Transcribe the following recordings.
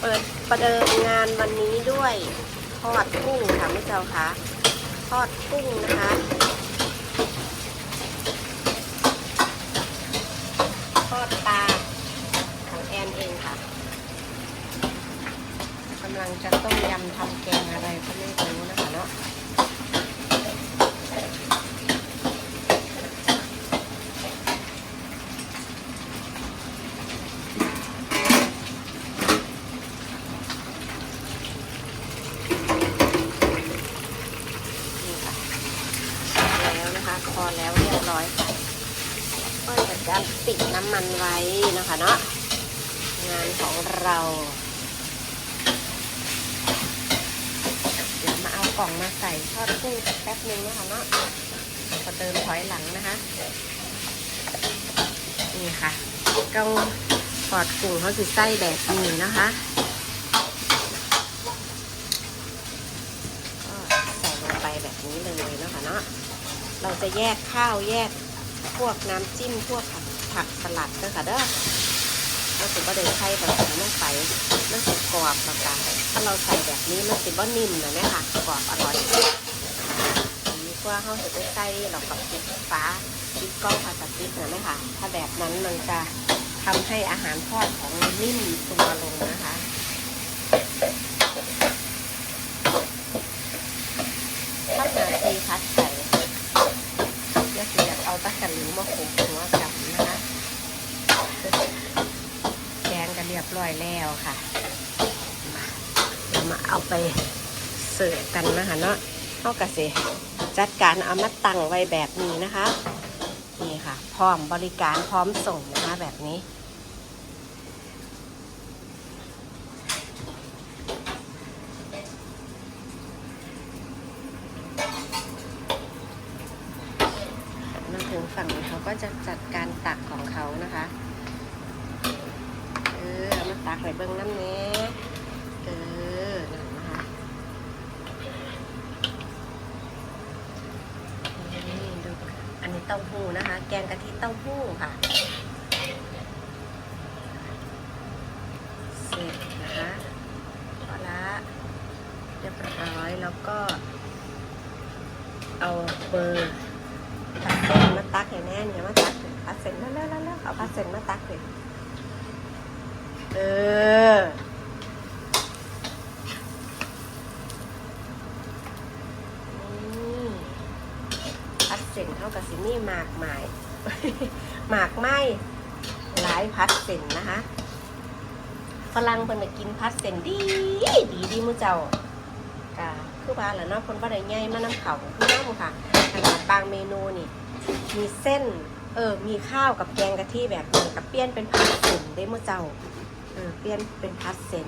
เปิดประเดิมงานวันนี้ด้วยทอดกุ้งค่ะไม่เจ้าค่ะทอดกุ้งนะคะทอดปลาของแอนเองค่ะกำลังจะต้มยำทำแกงอะไรก็ไม่รู้นะคะเนาะ นี่ค่ะแล้วนะคะพอแล้วเรียบร้อยค่ะก็จะการ ปิดน้ำมันไว้นะคะเนาะงานของเราเดี๋ยวมาเอากล่องมาใส่ทอดกุ้งแป๊บนึงนะคะเนาะพอเดินถอยหลังนะคะนี่ค่ะกองทอดกุ้งเขาสิไส้แบบนี้นะคะใส่ลงไปแบบนี้เลยนะคะเนาะ เราจะแยกข้าวแยกพวกน้ำจิ้มพวกผัก ผักสลัดก็ค่ะเด้อเราถึงก็เดินไข่แบบนี้ลงไปมันจะกรอบแล้วกันถ้าเราใส่แบบนี้มันจะบ่นิ่มนะแม่ค่ะกรอบอร่อยดีกว่าเขาจะไปใส่เรากับปิดฟ้าปิดกล้องพลาสติกนะแม่ค่ะถ้าแบบนั้นมันจะทำให้อาหารทอดของนิ่มตัวลงนะคะ ถ้าหาทีพัดใส่ก็คืออยากเอาตะกันหรือมาโขกหัวกับนะคะ แกงกันเรียบร้อยแล้ วค่ะเดี๋ยวมาเอาไปเสิร์ฟกันนะคะเนาะเท่ากับสิจัดการเอามาตั้งไว้แบบนี้นะคะ นี่ค่ะ พร้อมบริการพร้อมส่งนะคะแบบนี้มาถึงฝั่งนี้เขาก็จะจัดการตักของเขานะคะ ใส่เบิ้งน้ำเนี้ยเออนั่นะคะนี่ดูอันนี้เต้าหู้นะคะ แกงกะทิเต้าหู้ค่ะเสร็จนะคะพอละเรียบร้อยแล้วก็ เอาเบอร์พัดเส้นมาตักให้แน่เนี่ยมาตักเลยพัดเส้นแล้วแล้วแล้วเอาพัดเส้นมาตักเลย เออ นี่พัดเส้นเท่ากับสินี่หมากไม้หมากไหมหลายพัดเส้นนะคะฝรั่งเพิ่นก็กินพัดเส้นดี ดีดีมื้อเจ้าก็คือว่าแหละเนาะคนบ่ได้ใหญ่มาน้ำเขาคือน้ำค่ะขนาดบางเมนูนี่มีเส้นเออ มีข้าวกับแกงกะทิแบบนี้กับเปลี่ยนเป็นพัดเส้นได้เมื่อเจ้า เปลี่ยนเป็นพัดเส้น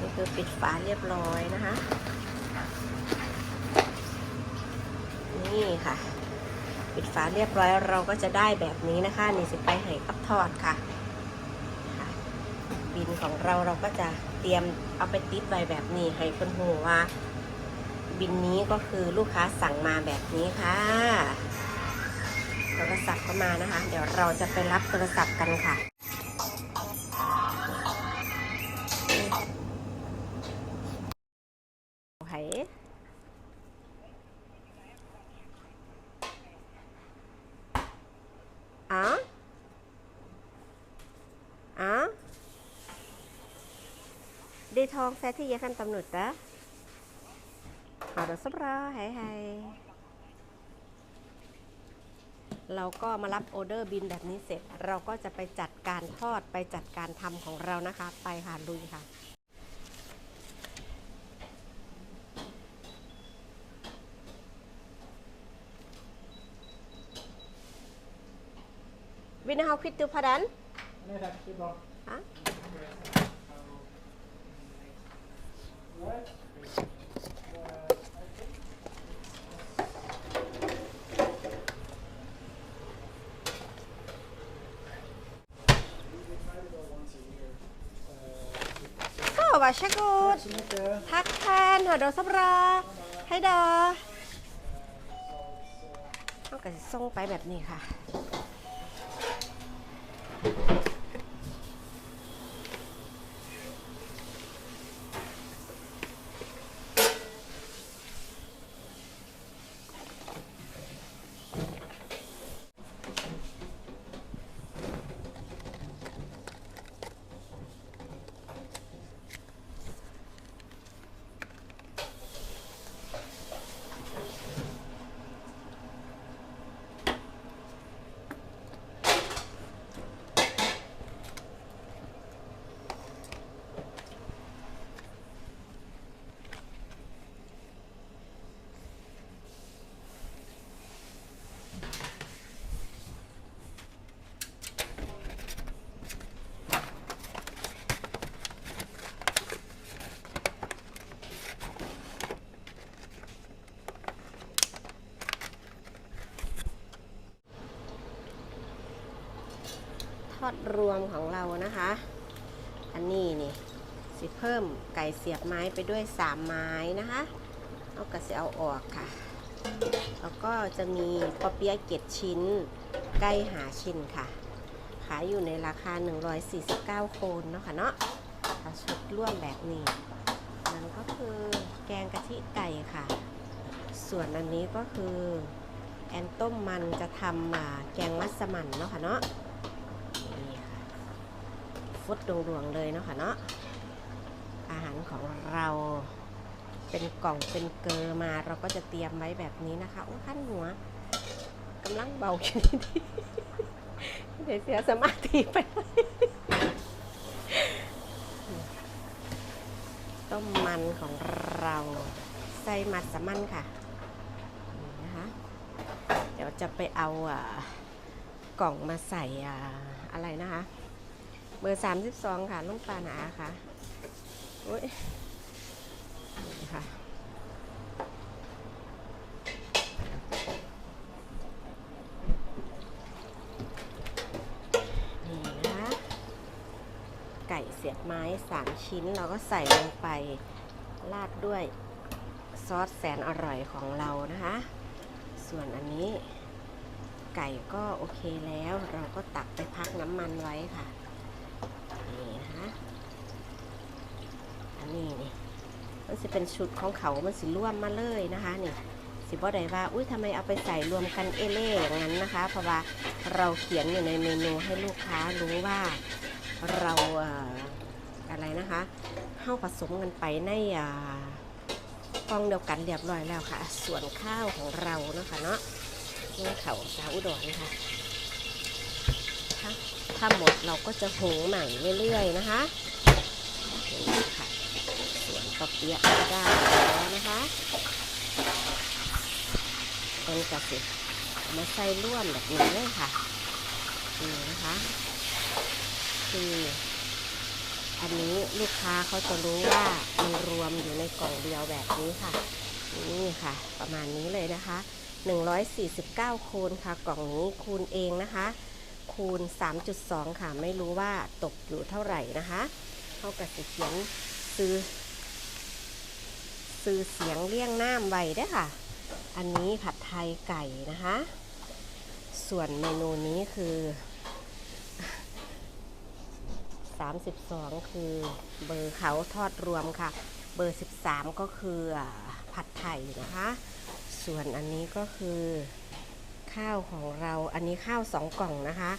นี่คือปิดฝาเรียบร้อยนะคะ นี่ค่ะ ปิดฝาเรียบร้อยเราก็จะได้แบบนี้นะคะ นี่สิไปให้กับทอดค่ะบินของเราเราก็จะเตรียมเอาไปติดไว้แบบนี้ให้คนหูว่า บินนี้ก็คือลูกค้าสั่งมาแบบนี้ค่ะ โทรศัพท์ก็มานะคะ เดี๋ยวเราจะไปรับโทรศัพท์กันค่ะไผ่อ๋ออ๋อ Det tar ungefär 10-15 minuter. Ha det så bra. Hej hej. เรา ก็มารับออเดอร์บินแบบนี้เสร็จ เราก็จะไปจัดการทอดไปจัดการทำของเรานะคะ ไปค่ะลุยค่ะวินาฮาคิดตูพดัน Nej tack, det är bra. Ja. Så, varsågod. Tack ว่ชะกูดทักแทนหาดอสับราให้ดอต้องกันส่งไปแบบนี้ค่ะ อดรวมของเรานะคะ อันนี้นี่สิเพิ่มไก่เสียบไม้ไปด้วย3ไม้นะคะเอากระเสียเอาออกค่ะ แล้วก็จะมีปอเปี๊ยะเกตชิ้น ไก่หาชิ้นค่ะ ขายอยู่ในราคา 149 โคนเนาะค่ะเนาะถ้าชุดร่วมแบบนี้นั่นก็คือแกงกะทิไก่ค่ะ ส่วนอันนี้ก็คือแอนต้มมันจะทำมาแกงมัสมั่นเนาะค่ะเนาะ ฟุดดวงๆเลยเนาะค่ะเนาะอาหารของเราเป็นกล่องเป็นเกลอมาเราก็จะเตรียมไว้แบบนี้นะคะโอ้ขั้นหัวกำลังเบาอยู่ดีเดี๋ยวเสียสมาธิไปต้มมันของเราใส่มัสมันค่ะนะคะเดี๋ยวจะไปเอาอ่ากล่องมาใส่อ่าอะไรนะคะ บอร์32ค่ะนุ่มปานาค่ะโอ้ยค่ะนี่นะคะไก่เสียบไม้3ชิ้นเราก็ใส่ลงไปราดด้วยซอสแสนอร่อยของเรานะคะ ส่วนอันนี้ไก่ก็โอเคแล้ว เราก็ตักไปพักน้ำมันไว้ค่ะ นี่นะคะอันนี้นี่ มันจะเป็นชุดของเขา มันสิร่วมมาเลยนะคะนี่ สิบ่ได้ว่า อุ้ยทำไมเอาไปใส่รวมกันเอเล่อย่างนั้นนะคะ เพราะว่าเราเขียนอยู่ในเมนูให้ลูกค้ารู้ว่าเราอะไรนะคะเข้าผสมกันไปในกล่องเดียวกันเรียบร้อยแล้วค่ะ ส่วนข้าวของเราเนาะคะเนาะนี่เขาสาอุดรค่ะถ้าถ้าหมดเราก็จะหุงใหม่เรื่อยๆนะคะ อเปี๊ยะก็ได้แล้วนะคะเป็นกระสิมาใส่ร่วมแบบนี้เลยค่ะนี่นะคะคืออันนี้ลูกค้าเขาจะรู้ว่ามันรวมอยู่ในกล่องเดียวแบบนี้ค่ะ นี่ค่ะ ประมาณนี้เลยนะคะ 149 คูณค่ะ กล่องนี้คูณเองนะคะ คูณ 3.2 ค่ะ ไม่รู้ว่าตกอยู่เท่าไหร่นะคะเขากับสิเขียนซื้อ ซื้อเสียงเลี่ยงน้ำไว้ด้ค่ะ อันนี้ผัดไทยไก่นะคะ ส่วนเมนูนี้คือ 32 คือเบอร์เขาทอดรวมค่ะ เบอร์ 13 ก็คือผัดไทยนะคะ ส่วนอันนี้ก็คือข้าวของเราอันนี้ข้าว2กล่องนะคะ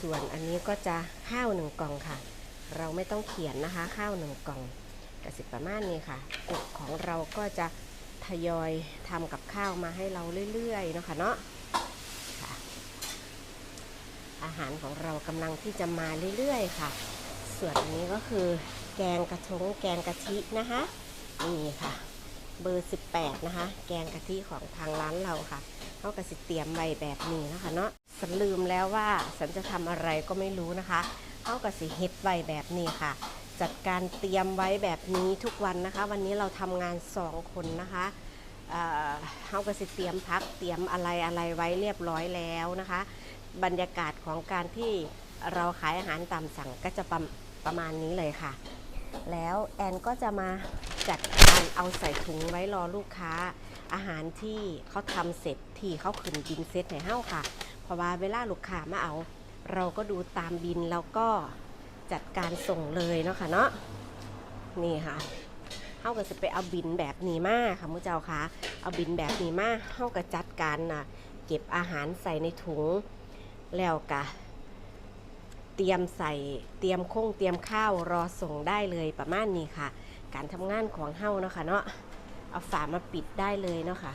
ส่วนอันนี้ก็จะข้าว1กล่องค่ะ เราไม่ต้องเขียนนะคะ ข้าว1กล่อง กสิประมาณนี้ค่ะกบของเราก็จะทยอยทำกับข้าวมาให้เราเรื่อยๆเนาะค่ะเนาะอาหารของเรากำลังที่จะมาเรื่อยๆค่ะ ส่วนนี้ก็คือแกงกระทงแกงกะทินะคะนี่ค่ะ เบอร์ 18 นะคะ แกงกะทิของทางร้านเราค่ะเขากระสิเตรียมไว้แบบนี้นะคะเนาะฉันลืมแล้วว่าฉันจะทำอะไรก็ไม่รู้นะคะเขากระสิเฮ็ดไว้แบบนี้ค่ะ จัดการเตรียมไว้แบบนี้ทุกวันนะคะ วันนี้เราทำงานสองคนนะคะเอาก็สิเตรียมพักเตรียมอะไรอะไรไว้เรียบร้อยแล้วนะคะ บรรยากาศของการที่เราขายอาหารตามสั่งก็จะประประมาณนี้เลยค่ะ แล้วแอนก็จะมาจัดการเอาใส่ถุงไว้รอลูกค้า อาหารที่เขาทำเสร็จที่เขาขึ้นบินเสร็จให้เฮ้าค่ะ เพราะว่าเวลาลูกค้ามาเอา เราก็ดูตามบินแล้วก็ จัดการส่งเลยเนาะค่ะเนาะนี่ค่ะเฮาก็จะไปเอาบินแบบนี้มาค่ะมุเจ้าค่ะเอาบินแบบนี้มาเฮาก็จัดการน่ะเก็บอาหารใส่ในถุงแล้วก็เตรียมใส่เตรียมคงเตรียมข้าวรอส่งได้เลยประมาณนี้ค่ะ การทำงานของเฮาเนาะค่ะเนาะเอาฝามาปิดได้เลยเนาะค่ะ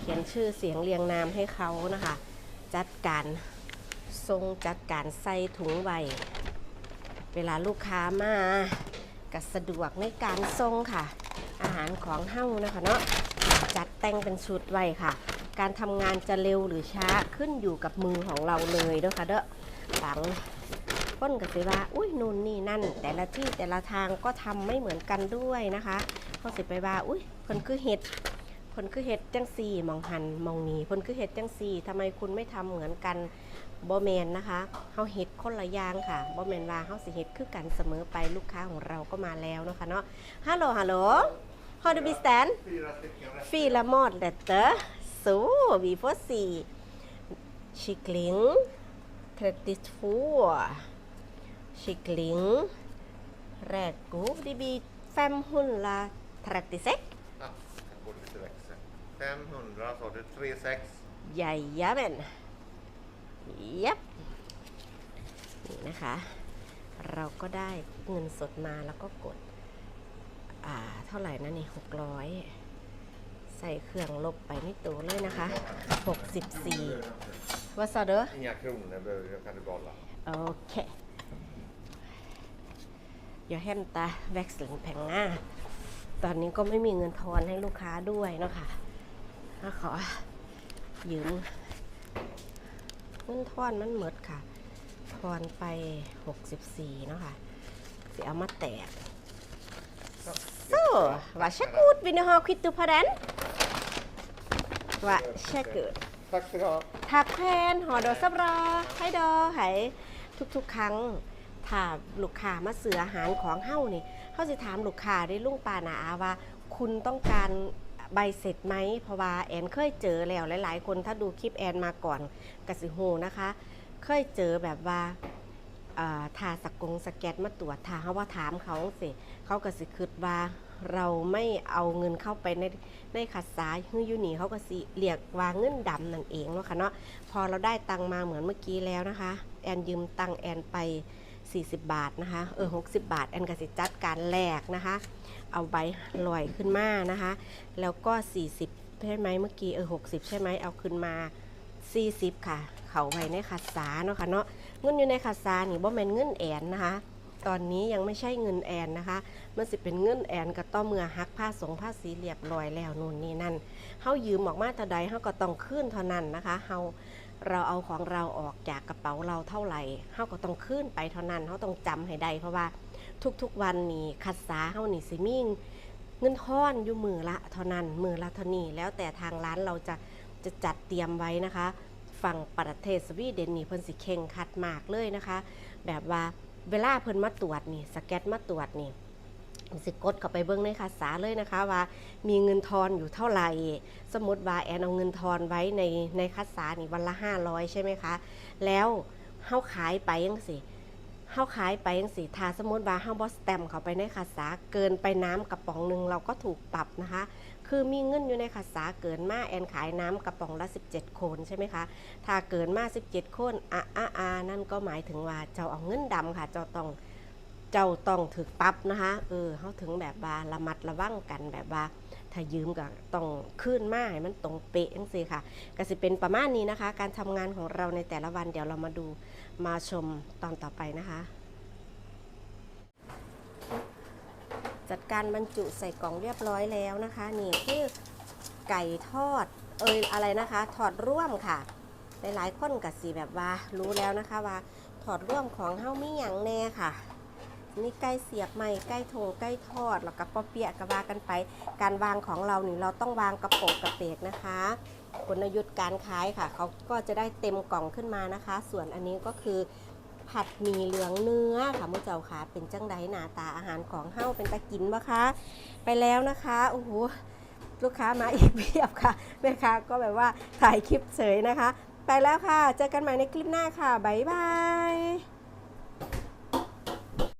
เขียน ชื่อเสียงเรียงนามให้เขานะคะ จัดการทรงจัดการใส่ถุงไว้เวลาลูกค้ามาก็สะดวกในการทรงค่ะ อาหารของเฮ้านะคะเนาะจัดแต่งเป็นชุดไว้ค่ะ การทำงานจะเร็วหรือช้าขึ้นอยู่กับมือของเราเลยเด้อค่ะเด้อฝังพ้นกับสิว่าอุ้ยนู่นนี่นั่น แต่ละที่แต่ละทางก็ทำไม่เหมือนกันด้วยนะคะเขาสิไปว่าอุ้ยเพิ่นคือเฮ็ด นคือเห็ดจังซี่มองหันมองนี้พนคือเห็ดจังซี่ทำไมคุณไม่ทำเหมือนกันบ่แมนนะคะเฮาเห็ดคนละย่างค่ะบ่แมนว่าเฮาสิเห็ดคือกันเสมอไปลูกค้าของเราก็มาแล้วนะคะเนาะฮัลโหลฮัลโหลฮอด How do we stand? Fila more letter. So we will see. Shikling 34. Shikling Red Group DB นลาทรั La 36. Ah, 546. Jajamän. Japp. นี่นะคะ เราก็ได้เงินสดมาแล้วก็กด อ่า เท่าไหร่นะนี่หกร้อยใส่เครื่องลบไปนี่ตัวเลยนะคะ 64ว่าซาเด้อ Inga kronor behöver jag, kan du behålla. โอเคอย่าแฮมตาแว็กซ์หลังแผงหน้า ตอนนี้ก็ไม่มีเงินทอนให้ลูกค้าด้วยเนาะค่ะ ขอยืมเงินทอนมันหมดค่ะทอนไป 64เนาะค่ะสิเอามาแตก Så, varsågod. Vill ni ha kvitto på den? Varsågod. Tack ska du ha. ทักแทนหอดอซับรอให้ดอให้ทุกๆ ครั้งถ้าลูกค้ามาเสืออาหารของเฮ้านี่เฮาสิถามลูกค้าได้ลุงปานาอาว่า คุณต้องการ ใบเสร็จไหมเพราะว่าแอนเคยเจอแล้วหลาย ๆ คนถ้าดูคลิปแอนมาก่อนกสิโฮนะคะ เคยเจอแบบว่าทาสกงสแกตมาตรวจทาเขาว่าถามเขาสิเขาก็สิคิดว่าเราไม่เอาเงินเข้าไปในในขัดสายฮืออยูนีเขาก็สิเรียกว่าเงินดำนั่นเองเนาะค่ะเนาะพอเราได้ตังมาเหมือนเมื่อกี้แล้วนะคะ แอนยืมตังแอนไป 40 บาทนะคะเออ60 บาท แอนก็สิจัดการแลกนะคะ เอาใบลอยขึ้นมานะคะ แล้วก็ 40 ใช่ไหมเมื่อกี้เออ60 ใช่ไหมเอาขึ้นมา 40 ค่ะ เขาไว้ในขัดสาเนาะค่ะเนาะเงินอยู่ในขัดสานี่บ่แม่นเงินแอนนะคะ ตอนนี้ยังไม่ใช่เงินแอนนะคะ มันสิเป็นเงินแอนก็ต่องเมื่อหักผ้าสงผ้าสีเรียบร้อยแล้วนู่นนี่นั่นเฮายืมออกมาเท่าใดเฮาก็ต้องคืนเท่านั้นนะคะเฮาเราเอาของเราออกจากกระเป๋าเราเท่าไหร่เฮาก็ต้องคืนไปเท่านั้นเฮาต้องจำให้ได้เพราะว่า ทุกๆวันนี้คัดสาเฮานี่สิมีเงินทอนอยู่มือละเท่านั้นมือละเท่านี้แล้วแต่ทางร้านเราจะจะจัดเตรียมไว้นะคะ ฝั่งประเทศสวีเดนนี่เพิ่นสิเข่งคัดมากเลยนะคะ แบบว่าเวลาเพิ่นมาตรวจนี่สแกตมาตรวจนี่สิกดเข้าไปเบิ้งในคาสาเลยนะคะว่ามีเงินทอนอยู่เท่าไหร่ สมมติว่าแอนเอาเงินทอนไว้ในในคาสานี่วันละ 500 ใช่ไหมคะ แล้วเฮาขายไปยังสิ เฮาขายไปยังสิถ้าสมมติว่าเฮาบอสแตมเขาไปในคาสาเกินไปน้ำกระป๋องหนึ่งเราก็ถูกปรับนะคะ คือมีเงินอยู่ในคาสาเกินมาแอนขายน้ำกระป๋องละ 17 โคนใช่ไหมคะถ้าเกินมา 17 โคนอะอะอะนั่นก็หมายถึงว่าเจ้าเอาเงินดำค่ะ เจ้าต้องเจ้าต้องถึกปรับนะคะเออเขาถึงแบบว่าระมัดระวังกันแบบว่า ถ้ายืมก็ต้องขึ้นมาให้มันตรงเป๊ะจังซี่ค่ะก็สิเป็นประมาณนี้นะคะ การทำงานของเราในแต่ละวันเดี๋ยวเรามาดูมาชมตอนต่อไปนะคะ จัดการบรรจุใส่กล่องเรียบร้อยแล้วนะคะ นี่คือไก่ทอดเอยอะไรนะคะถอดร่วมค่ะหลายๆคนกับสีแบบว่ารู้แล้วนะคะว่า ถอดร่วมของเฮ้ามีอย่างแน่ค่ะ นี่ใกล้เสียบใหม่ใกล้โถใกล้ทอดแล้วก็ปอเปียะกระวากันไป การวางของเรานี่เราต้องวางกระโปงกระเปกนะคะกลยุทธ์การขายค่ะ เขาก็จะได้เต็มกล่องขึ้นมานะคะ ส่วนอันนี้ก็คือผัดหมี่เหลืองเนื้อค่ะมุเจ้าค่ะเป็นจังไดหน้าตาอาหารของเฮ้าเป็นตะกินปะคะไปแล้วนะคะโอ้โหลูกค้ามาอีกเพียบค่ะแม่ค้าก็แบบว่าถ่ายคลิปเฉยนะคะ ไปแล้วค่ะ เจอกันใหม่ในคลิปหน้าค่ะ บ๊ายบาย